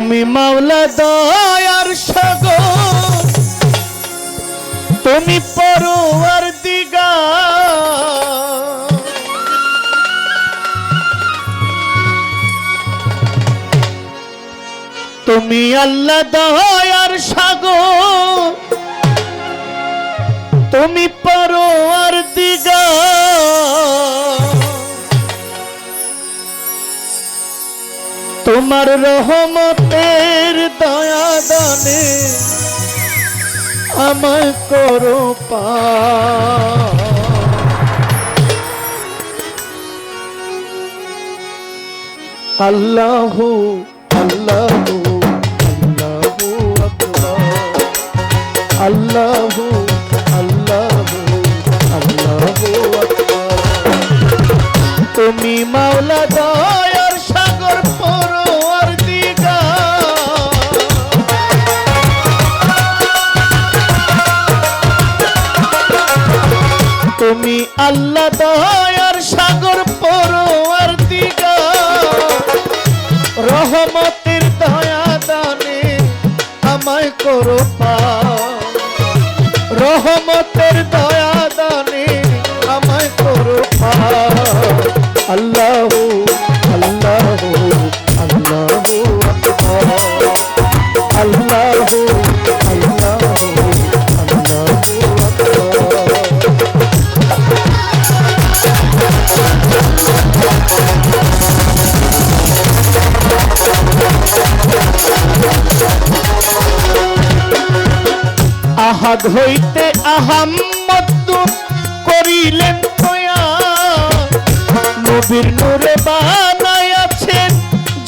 তুমি মাওলা দয়ার সাগর তুমি পরোয়ার দিগা তুমি আল্লাহ দয়ার সাগর তুমি পরোয়ার দিগা তোমার রহমতের দয়া দানে আমায় করো পা। আল্লাহু আল্লাহু আল্লাহু আল্লাহু তুমি মাওলা দয়ার আল্লাহ দয়ার সাগর পরোয়ার রহমতের দয়া দানে আমায় করো পা। রহমতের দয়া আহাদ হইতে আহাম্মদ করিলেন নবীর নূরে বানায়াছেন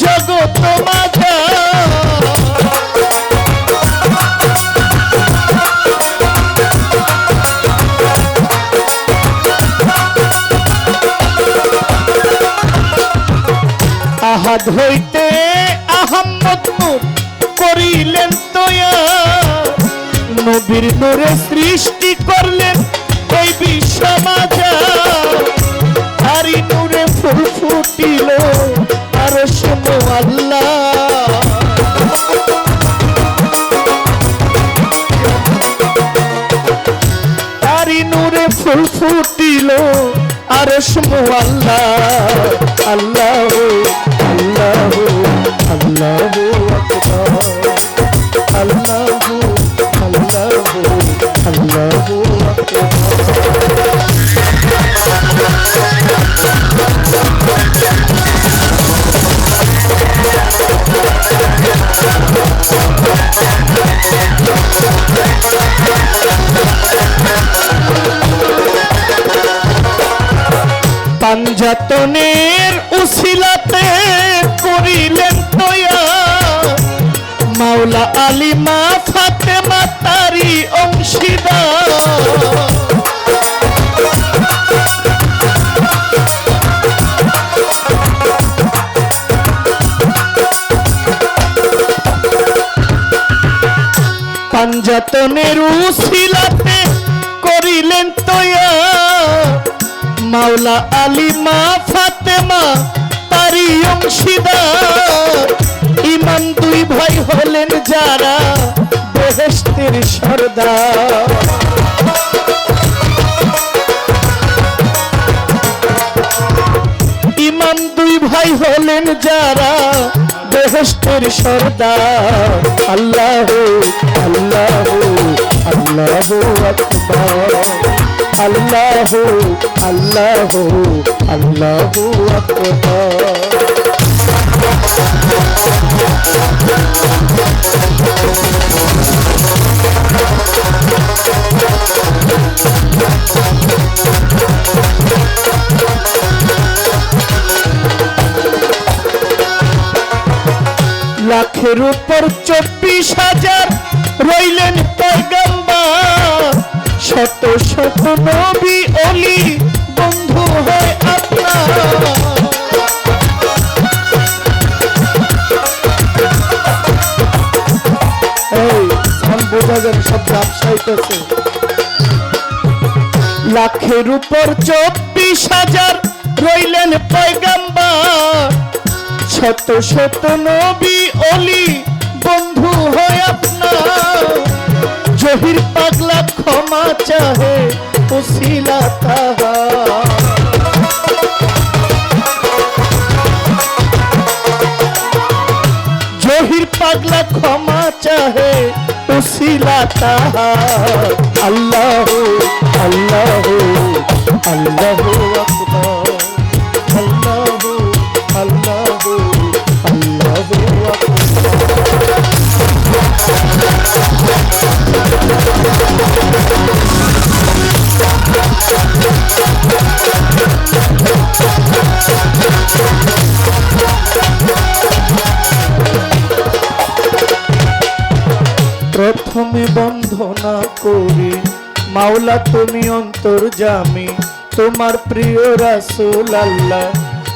জগত মাঝা আহাদ হইতে আহাম্মদ করিলেন নবীর নূরে সৃষ্টি করলেন এই বিশ্ব মাজা হারি নূরে ফুল ফুটিল, আর শোনো আল্লাহ। নূরে ফুল ফুটিল, আর আল্লাহ। আল্লাহ আল্লাহ আল্লাহু আল্লাহু পাঞ্জাতনের উশিলাতে করিলেন তয়া মাওলা আলিমা অংশীদার। পাঞ্জাতনের উশিলাতে করিলেন তয়া মাওলা আলিমা ফাতেমা তারি অংশীদার। ইমাম দুই ভাই হলেন যারা বেহেস্তের সর্দার। ইমাম দুই ভাই হলেন যারা বেহেস্তের সর্দার। আল্লাহ আল্লাহ আল্লাহ আকবার। আল্লাহ আল্লাহ আল্লাহ লাখের উপর চব্বিশ হাজার রইলেন পয়গম্বর। শত শত নবী অলি বন্ধু হয় আপনার। সাউন্ড সব ব্যবসায়ীতেছে লাখের উপর চব্বিশ হাজার রইলেন পয়গাম্বার। শত শত নবী, অলি, বন্ধু হয় আপনার। জহির পাগলা ক্ষমা চাহে উসিলা তাহা উসিলা তাহা আল্লাহ আল্লাহ আল্লাহ আকবার। প্রথমে বন্ধনা করি। মাওলা, তুমি অন্তর জামি। তোমার প্রিয় রাসূল আল্লাহ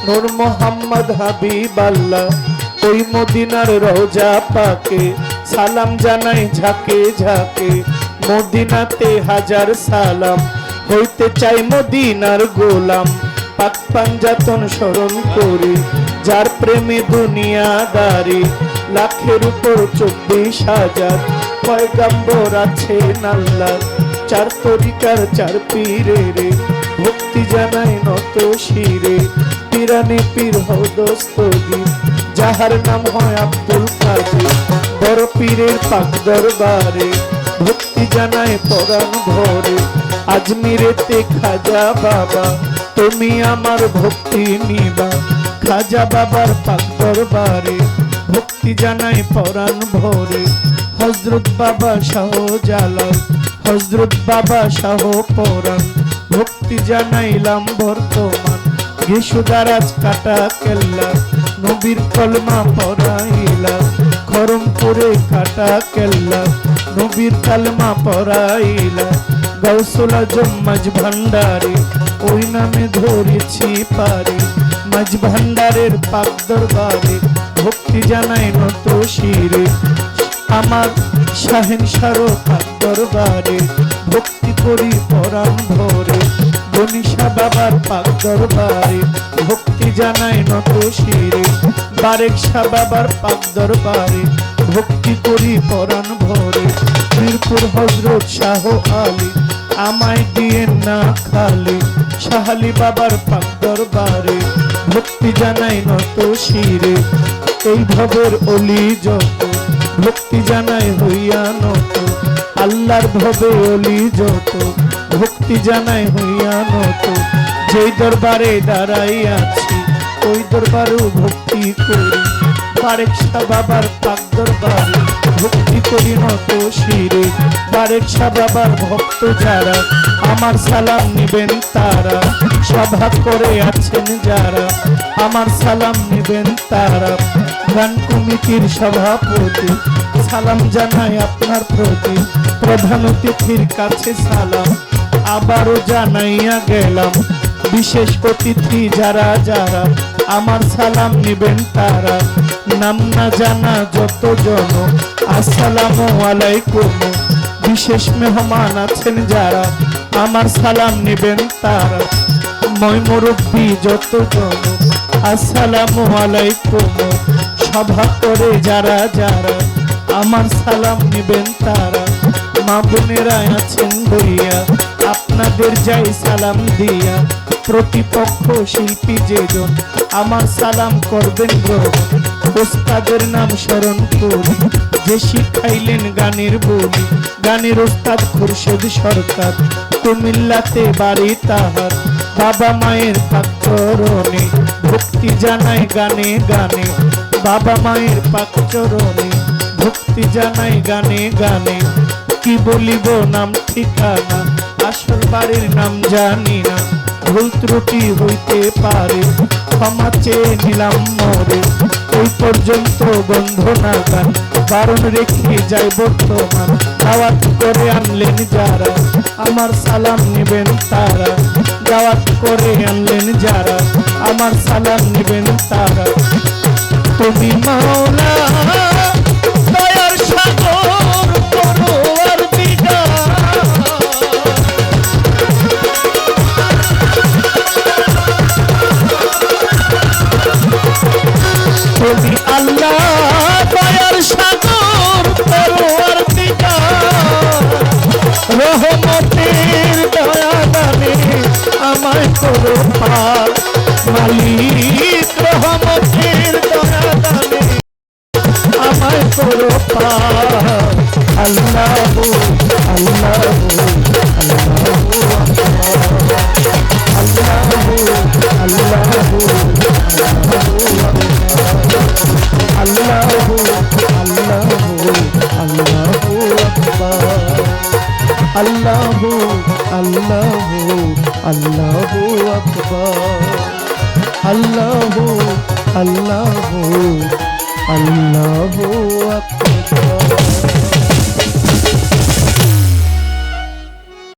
নূর মোহাম্মদ হাবিব আল্লাহ ওই মদিনার রোজা পাকে, সালাম জানাই ঝাঁকে ঝাঁকে। মদিনাতে হাজার সালাম, হইতে চাই মদিনার গোলাম। পাক পাঞ্জাতন স্মরণ করি, যার প্রেমে দুনিয়াদারি, লাখের উপর চব্বিশ হাজার। পয়গাম্বর আছে নাল্লা চার তরিকার চার পীরে রে। ভক্তি জানাই নত শিরে। পিরানে পীর যাহার নাম হয় আব্দুল কাদের। বড় পীরের পাক দরবারে। ভক্তি জানায় পরাণ আজমিরেতে খাজা বাবা, তুমি আমার ভক্তি নিবা। খাজা বাবার পাক দরবারে। ভক্তি জানাই পরাণ ভরে। হজরত বাবা শাহ জালাল, হজরত বাবা শাহ পরাণ। ভক্তি জানাইলাম বর্তমান গেসুদারাজ কাটা কেল্লা, নবীর কলমা পড়াইলা খরমপুরে কাটা কেল্লা, নবীর কালমা পড়াইলা গৌসলা জম্মাজ ভান্ডারে, ওই নামে ধরেছি পারি। মাঝ ভান্ডারের পাক দরবারে, ভক্তি জানাই নত শিরে। আমার শাহেন সারো পাক দরবারে ভক্তি করি পরাণ ভরে। গনিশা বাবার পাক দরবারে ভক্তি জানাই নত শিরে। বারেক বাবার পাক দরবারে ভক্তি করি পরাণ ভরে। মিরপুর হজরত শাহ আলী আমায় দিয়ে না খালি। শাহালি বাবার পাক দরবারে ভক্তি জানাই নত শিরে। এই ভবের অলি যত ভক্তি জানাই হইয়া নত। আল্লাহর ভবে অলি যত, ভক্তি জানাই হইয়া নত। যেই দরবারে দাঁড়াই আছি, ওই দরবারেও ভক্তি করি। বারেক শাহ বাবার পাক দরবারে ভক্তি করি নত শিরে। বারেক শাহ বাবার ভক্ত যারা, আমার সালাম নিবেন তারা। সভা করে আছেন যারা, আমার সালাম নিবেন তারা। গান কমিটির সভাপতি। সালাম জানাই আপনার প্রতি। প্রধান অতিথির কাছে সালাম। আবারও জানাইয়া গেলাম, বিশেষ অতিথি যারা যারা, আমার সালাম নিবেন তারা। নাম না জানা যত জন, আসসালামু আলাইকুম। বিশেষ মেহমান আছেন যারা, আমার সালাম নিবেন তারা। মই মুরব্বী যত জন, আসসালামু আলাইকুম। সভা করে যারা যারা আমার সালাম নিবেন তারা। মা বোনেরা আছেন বইয়া, আপনাদের যাই সালাম দিয়া। প্রতিপক্ষ শিল্পী যেজন, আমার সালাম করবেন ওস্তাদের নাম স্মরণ করি, যে শিখাইলেন গানের বলি। গানের ওস্তাদ খুরশেদ সরকার, কুমিল্লাতে বাড়ি তাহার। বাবা মায়ের পাকচরণে ভক্তি জানায় গানে গানে। বাবা মায়ের পাকচরণে ভক্তি জানাই গানে গানে। কি বলিব নাম, ঠিকানা, আসল বাড়ির নাম জানি না। ভুল ত্রুটি হইতে পারে, ক্ষমা চেয়ে নিলাম মরে। ওই পর্যন্ত বন্ধ না গান বারণ রেখে যাই বর্তমান। দাওয়াত করে আনলেন যারা, আমার সালাম নেবেন তারা। দাওয়াত করে আনলেন যারা, আমার সালাম নেবেন তারা। তুমি মাওলা দয়ার সাগর করো আর বিদা তুমি আমায় করো পার। মালিক রহমতের দয়া করো আল্লাহ আল্লাহ আল্লাহ আল্লাহ আল্লাহ আকবার আল্লাহ আল্লাহ আল্লাহ আকবার